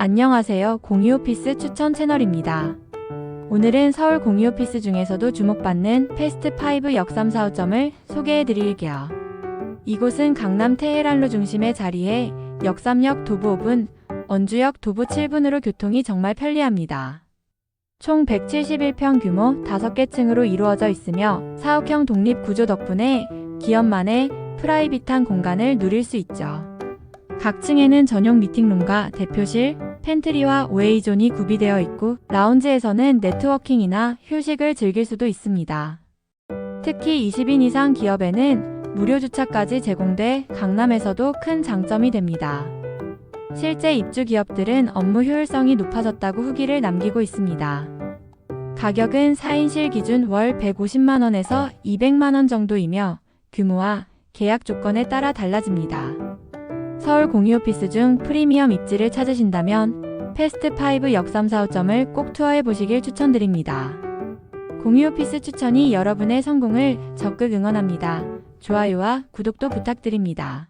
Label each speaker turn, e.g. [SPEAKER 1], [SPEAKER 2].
[SPEAKER 1] 안녕하세요. 공유오피스 추천 채널입니다. 오늘은 서울 공유오피스 중에서도 주목받는 패스트5 역삼 4호점을 소개해 드릴게요. 이곳은 강남 테헤란로 중심에 자리해 역삼역 도보 5분, 원주역 도보 7분으로 교통이 정말 편리합니다. 총 171평 규모 5개 층으로 이루어져 있으며 사옥형 독립 구조 덕분에 기업만의 프라이빗한 공간을 누릴 수 있죠. 각 층에는 전용 미팅룸과 대표실, 팬트리와 웨이존이 구비되어 있고 라운지에서는 네트워킹이나 휴식을 즐길 수도 있습니다. 특히 20인 이상 기업에는 무료 주차까지 제공돼 강남에서도 큰 장점이 됩니다. 실제 입주 기업들은 업무 효율성이 높아졌다고 후기를 남기고 있습니다. 가격은 4인실 기준 월 150만원에서 200만원 정도이며 규모와 계약 조건에 따라 달라집니다. 서울 공유오피스 중 프리미엄 입지를 찾으신다면 패스트5 역삼 4호점을 꼭 투어해 보시길 추천드립니다. 공유오피스 추천이 여러분의 성공을 적극 응원합니다. 좋아요와 구독도 부탁드립니다.